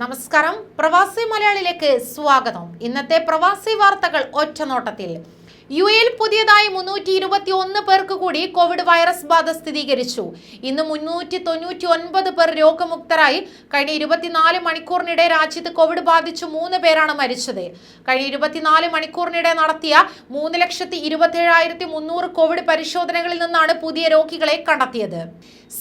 നമസ്കാരം. പ്രവാസി മലയാളിയിലേക്ക് സ്വാഗതം. ഇന്നത്തെ പ്രവാസി വാർത്തകൾ ഒറ്റനോട്ടത്തിൽ. യു എയിൽ പുതിയതായി മുന്നൂറ്റി ഇരുപത്തി ഒന്ന് പേർക്ക് കൂടി കോവിഡ് വൈറസ് ബാധ സ്ഥിരീകരിച്ചു. ഇന്ന് മുന്നൂറ്റി തൊണ്ണൂറ്റി ഒൻപത് പേർ രോഗമുക്തരായി. കഴിഞ്ഞ ഇരുപത്തിനാല് മണിക്കൂറിനിടെ രാജ്യത്ത് കോവിഡ് ബാധിച്ചു മൂന്ന് പേരാണ് മരിച്ചത്. കഴിഞ്ഞ ഇരുപത്തിനാല് മണിക്കൂറിനിടെ നടത്തിയ മൂന്ന് ലക്ഷത്തി ഇരുപത്തേഴായിരത്തി മുന്നൂറ് കോവിഡ് പരിശോധനകളിൽ നിന്നാണ് പുതിയ രോഗികളെ കണ്ടെത്തിയത്.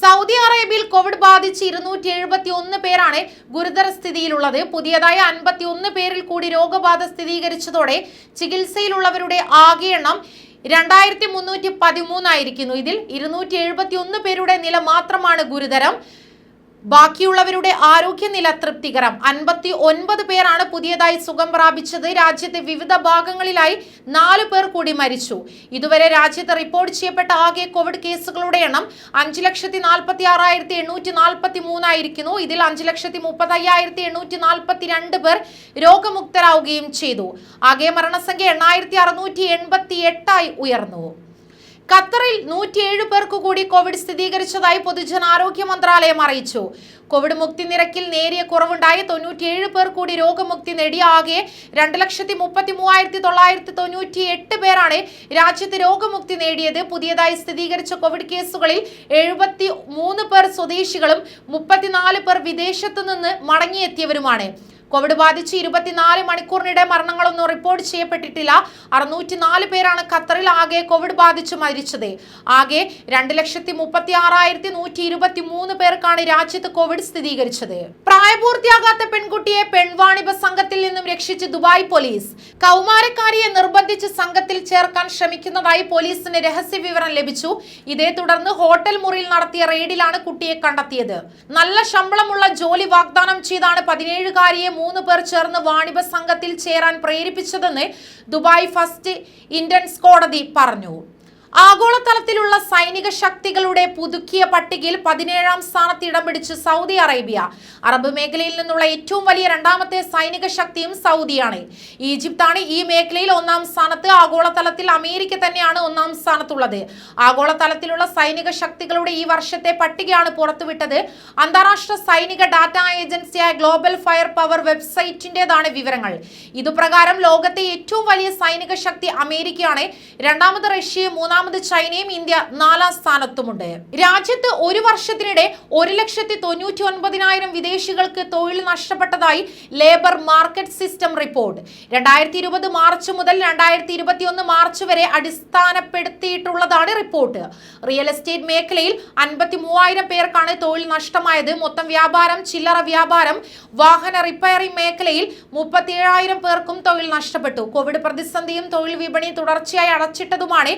സൗദി അറേബ്യയിൽ കോവിഡ് ബാധിച്ച് ഇരുന്നൂറ്റി എഴുപത്തി ഒന്ന് പേരാണ് ഗുരുതര സ്ഥിതിയിലുള്ളത്. പുതിയതായി അൻപത്തി ഒന്ന് പേരിൽ കൂടി രോഗബാധ സ്ഥിരീകരിച്ചതോടെ ചികിത്സയിലുള്ളവരുടെ ആകെ എണ്ണം രണ്ടായിരത്തി മുന്നൂറ്റി പതിമൂന്നായിരിക്കുന്നു. ഇതിൽ ഇരുന്നൂറ്റി എഴുപത്തി ഒന്ന് പേരുടെ നില മാത്രമാണ് ഗുരുതരം. ബാക്കിയുള്ളവരുടെ ആരോഗ്യനില തൃപ്തികരം. അൻപത്തി ഒൻപത് പേരാണ് പുതിയതായി സുഖം പ്രാപിച്ചത്. രാജ്യത്തെ വിവിധ ഭാഗങ്ങളിലായി നാലു പേർ കൂടി മരിച്ചു. ഇതുവരെ രാജ്യത്ത് റിപ്പോർട്ട് ചെയ്യപ്പെട്ട ആകെ കോവിഡ് കേസുകളുടെ എണ്ണം അഞ്ച് ലക്ഷത്തി നാൽപ്പത്തി ആറായിരത്തി എണ്ണൂറ്റി നാൽപ്പത്തി മൂന്നായിരിക്കുന്നു ഇതിൽ അഞ്ച് ലക്ഷത്തി മുപ്പത്തി അയ്യായിരത്തി എണ്ണൂറ്റി നാൽപ്പത്തി രണ്ട് പേർ രോഗമുക്തരാവുകയും ചെയ്തു. ആകെ മരണസംഖ്യ എണ്ണായിരത്തി അറുന്നൂറ്റി എൺപത്തി എട്ടായി ഉയർന്നു. ഖത്തറിൽ നൂറ്റിയേഴ് പേർക്ക് കൂടി കോവിഡ് സ്ഥിരീകരിച്ചതായി പൊതുജനാരോഗ്യ മന്ത്രാലയം അറിയിച്ചു. കോവിഡ് മുക്തി നിരക്കിൽ നേരിയ കുറവുണ്ടായ. തൊണ്ണൂറ്റിയേഴ് പേർ കൂടി രോഗമുക്തി നേടി ആകെ രണ്ട് ലക്ഷത്തി മുപ്പത്തി മൂവായിരത്തി തൊള്ളായിരത്തി തൊണ്ണൂറ്റി എട്ട് പേരാണ് രാജ്യത്ത് രോഗമുക്തി നേടിയത്. പുതിയതായി സ്ഥിരീകരിച്ച കോവിഡ് കേസുകളിൽ എഴുപത്തി മൂന്ന് പേർ സ്വദേശികളും മുപ്പത്തിനാല് പേർ വിദേശത്തു നിന്ന് മടങ്ങിയെത്തിയവരുമാണ്. കോവിഡ് ബാധിച്ച് ഇരുപത്തിനാല് മണിക്കൂറിനിടെ മരണങ്ങളൊന്നും റിപ്പോർട്ട് ചെയ്യപ്പെട്ടിട്ടില്ല. അറുന്നൂറ്റി നാല് പേരാണ് ഖത്തറിൽ ആകെ കോവിഡ് ബാധിച്ച് മരിച്ചത്. ആകെ രണ്ട് ലക്ഷത്തി മുപ്പത്തി ആറായിരത്തി നൂറ്റി ഇരുപത്തി മൂന്ന് പേർക്കാണ് രാജ്യത്ത് കോവിഡ് സ്ഥിരീകരിച്ചത്. പ്രായപൂർത്തിയാകാത്ത പെൺകുട്ടിയെ പെൺവാണിഭ സംഘത്തിൽ നിന്നും രക്ഷിച്ച് ദുബായ് പോലീസ്. കൗമാരക്കാരിയെ നിർബന്ധിച്ച് സംഘത്തിൽ ചേർക്കാൻ ശ്രമിക്കുന്നതായി പോലീസിന് രഹസ്യ വിവരം ലഭിച്ചു. ഇതേ തുടർന്ന് ഹോട്ടൽ മുറിയിൽ നടത്തിയ റെയ്ഡിലാണ് കുട്ടിയെ കണ്ടെത്തിയത്. നല്ല ശമ്പളമുള്ള ജോലി വാഗ്ദാനം ചെയ്താണ് പതിനേഴുകാരിയെ മൂന്ന് പേർ ചേർന്ന് വാണിഭ സംഘത്തിൽ ചേരാൻ പ്രേരിപ്പിച്ചതെന്ന് ദുബായ് ഫസ്റ്റ് ഇന്ത്യൻസ് കോടതി പറഞ്ഞു. ആഗോളതലത്തിലുള്ള സൈനിക ശക്തികളുടെ പുതുക്കിയ പട്ടികയിൽ പതിനേഴാം സ്ഥാനത്ത് ഇടം പിടിച്ച് സൗദി അറേബ്യ. അറബ് മേഖലയിൽ നിന്നുള്ള ഏറ്റവും വലിയ രണ്ടാമത്തെ സൈനിക ശക്തിയും സൗദിയാണ്. ഈജിപ്താണ് ഈ മേഖലയിൽ ഒന്നാം സ്ഥാനത്ത്. ആഗോളതലത്തിൽ അമേരിക്ക തന്നെയാണ് ഒന്നാം സ്ഥാനത്തുള്ളത്. ആഗോളതലത്തിലുള്ള സൈനിക ശക്തികളുടെ ഈ വർഷത്തെ പട്ടികയാണ് പുറത്തുവിട്ടത്. അന്താരാഷ്ട്ര സൈനിക ഡാറ്റ ഏജൻസിയായ ഗ്ലോബൽ ഫയർ പവർ വെബ്സൈറ്റിന്റേതാണ് വിവരങ്ങൾ. ഇതുപ്രകാരം ലോകത്തെ ഏറ്റവും വലിയ സൈനിക ശക്തി അമേരിക്കയാണ്. രണ്ടാമത് റഷ്യയും മൂന്നാമത് ചൈനയും ഇന്ത്യ നാലാം സ്ഥാനത്തുമുണ്ട്. രാജ്യത്ത് ഒരു വർഷത്തിനിടെ ഒരു ലക്ഷത്തി തൊണ്ണൂറ്റി ഒൻപതിനായിരം വിദേശികൾക്ക് തൊഴിൽ നഷ്ടപ്പെട്ടതായി ലേബർ മാർക്കറ്റ് സിസ്റ്റം റിപ്പോർട്ട്. രണ്ടായിരത്തി ഇരുപത് മാർച്ച് മുതൽ രണ്ടായിരത്തി ഇരുപത്തി ഒന്ന് മാർച്ച് വരെ അടിസ്ഥാനപ്പെടുത്തിയിട്ടുള്ളതാണ് റിപ്പോർട്ട്. റിയൽ എസ്റ്റേറ്റ് മേഖലയിൽ അൻപത്തി മൂവായിരം പേർക്കാണ് തൊഴിൽ നഷ്ടമായത്. മൊത്തം വ്യാപാരം ചില്ലറ വ്യാപാരം വാഹന റിപ്പയറിംഗ് മേഖലയിൽ മുപ്പത്തി ഏഴായിരം പേർക്കും തൊഴിൽ നഷ്ടപ്പെട്ടു. കോവിഡ് പ്രതിസന്ധിയും തൊഴിൽ വിപണി തുടർച്ചയായി അടച്ചിട്ടതുമാണ്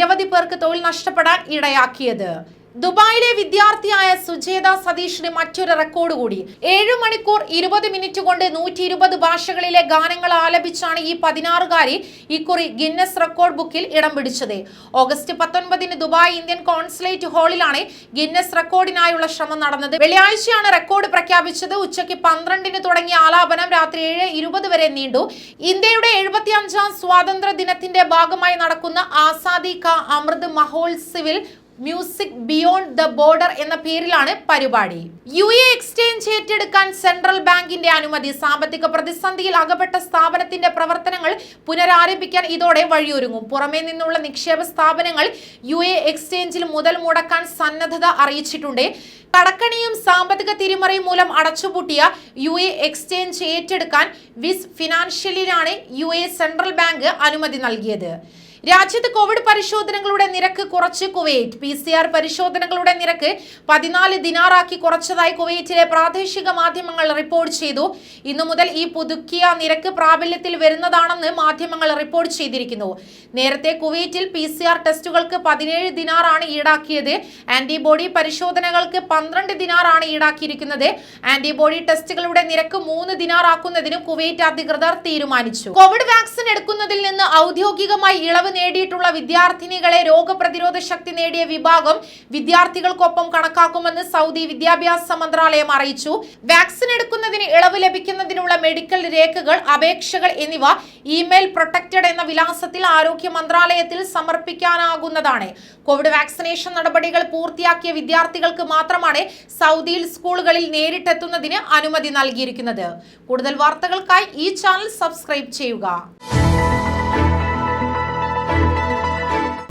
നിരവധി പേർക്ക് തൊഴിൽ നഷ്ടപ്പെടാൻ ഇടയാക്കിയത്. ദുബായിലെ വിദ്യാർത്ഥിയായ സുജേത സതീഷിന് മറ്റൊരു റെക്കോർഡ് കൂടി. ഏഴു മണിക്കൂർ ഇരുപത് മിനിറ്റ് കൊണ്ട് നൂറ്റി ഇരുപത് ഭാഷകളിലെ ഗാനങ്ങൾ ആലപിച്ചാണ് ഈ പതിനാറുകാരി ഇക്കുറി ഗിന്നസ് റെക്കോർഡ് ബുക്കിൽ ഇടം പിടിച്ചത്. ഓഗസ്റ്റ് പത്തൊൻപതിന് ദുബായ് ഇന്ത്യൻ കോൺസുലേറ്റ് ഹാളിലാണ് ഗിന്നസ് റെക്കോർഡിനായുള്ള ശ്രമം നടന്നത്. വെള്ളിയാഴ്ചയാണ് റെക്കോർഡ് പ്രഖ്യാപിച്ചത്. ഉച്ചയ്ക്ക് പന്ത്രണ്ടിന് തുടങ്ങിയ ആലാപനം രാത്രി ഏഴ് ഇരുപത് വരെ നീണ്ടു. ഇന്ത്യയുടെ എഴുപത്തി അഞ്ചാം സ്വാതന്ത്ര്യ ദിനത്തിന്റെ ഭാഗമായി നടക്കുന്ന ആസാദി കാ അമൃത് മഹോത്സവിൽ മ്യൂസിക് ബിയോണ്ട് ദ ബോർഡർ എന്ന പേരിലാണ് പരിപാടി. യു എ എക്സ്ചേഞ്ച് ഏറ്റെടുക്കാൻ സെൻട്രൽ ബാങ്കിന്റെ അനുമതി സാമ്പത്തിക പ്രതിസന്ധിയിൽ അകപ്പെട്ട സ്ഥാപനത്തിന്റെ പ്രവർത്തനങ്ങൾ പുനരാരംഭിക്കാൻ ഇതോടെ വഴിയൊരുങ്ങും. പുറമേ നിന്നുള്ള നിക്ഷേപ സ്ഥാപനങ്ങൾ യു എ എക്സ്ചേഞ്ചിൽ മുതൽ മുടക്കാൻ സന്നദ്ധത അറിയിച്ചിട്ടുണ്ട്. കടക്കണിയും സാമ്പത്തിക തിരിമറിയും മൂലം അടച്ചുപൂട്ടിയ യു എ എക്സ്ചേഞ്ച് ഏറ്റെടുക്കാൻ വിസ് ഫിനാൻഷ്യലിനാണ് യു എ സെൻട്രൽ ബാങ്ക് അനുമതി നൽകിയത്. രാജ്യത്ത് കോവിഡ് പരിശോധനകളുടെ നിരക്ക് കുറച്ച് കുവൈറ്റ്. പി സി ആർ പരിശോധനകളുടെ നിരക്ക് പതിനാല് ദിനാറാക്കി കുറച്ചതായി കുവൈറ്റിലെ പ്രാദേശിക മാധ്യമങ്ങൾ റിപ്പോർട്ട് ചെയ്തു. ഇന്നു മുതൽ ഈ പുതുക്കിയ നിരക്ക് പ്രാബല്യത്തിൽ വരുന്നതാണെന്ന് മാധ്യമങ്ങൾ റിപ്പോർട്ട് ചെയ്തിരിക്കുന്നു. നേരത്തെ കുവൈറ്റിൽ പി സി ആർ ടെസ്റ്റുകൾക്ക് പതിനേഴ് ദിനാറാണ് ഈടാക്കിയത്. ആന്റിബോഡി പരിശോധനകൾക്ക് പന്ത്രണ്ട് ദിനാറാണ് ഈടാക്കിയിരിക്കുന്നത്. ആന്റിബോഡി ടെസ്റ്റുകളുടെ നിരക്ക് മൂന്ന് ദിനാറാക്കുന്നതിനും കുവൈറ്റ് അധികൃതർ തീരുമാനിച്ചു. കോവിഡ് വാക്സിൻ എടുക്കുന്നതിൽ നിന്ന് ഔദ്യോഗികമായി ഇളവ് നേടിയിട്ടുള്ള വിദ്യാർത്ഥിനികളെ രോഗപ്രതിരോധ ശക്തി നേടിയ വിഭാഗം വിദ്യാർത്ഥികൾക്കൊപ്പം കണക്കാക്കുമെന്ന് സൗദി വിദ്യാഭ്യാസ മന്ത്രാലയം അറിയിച്ചു. വാക്സിൻ എടുക്കുന്നതിന് ഇളവ് ലഭിക്കുന്നതിനുള്ള മെഡിക്കൽ രേഖകൾ അപേക്ഷകൾ എന്നിവ ഇമെയിൽ പ്രൊട്ടക്റ്റഡ് എന്ന വിലാസത്തിൽ ആരോഗ്യ മന്ത്രാലയത്തിൽ സമർപ്പിക്കാനാകുന്നതാണ്. കോവിഡ് വാക്സിനേഷൻ നടപടികൾ പൂർത്തിയാക്കിയ വിദ്യാർത്ഥികൾക്ക് മാത്രമാണ് സൗദിയിൽ സ്കൂളുകളിൽ നേരിട്ടെത്തുന്നതിന് അനുമതി നൽകിയിരിക്കുന്നത്. കൂടുതൽ വാർത്തകൾക്കായി ഈ ചാനൽ സബ്സ്ക്രൈബ് ചെയ്യുക.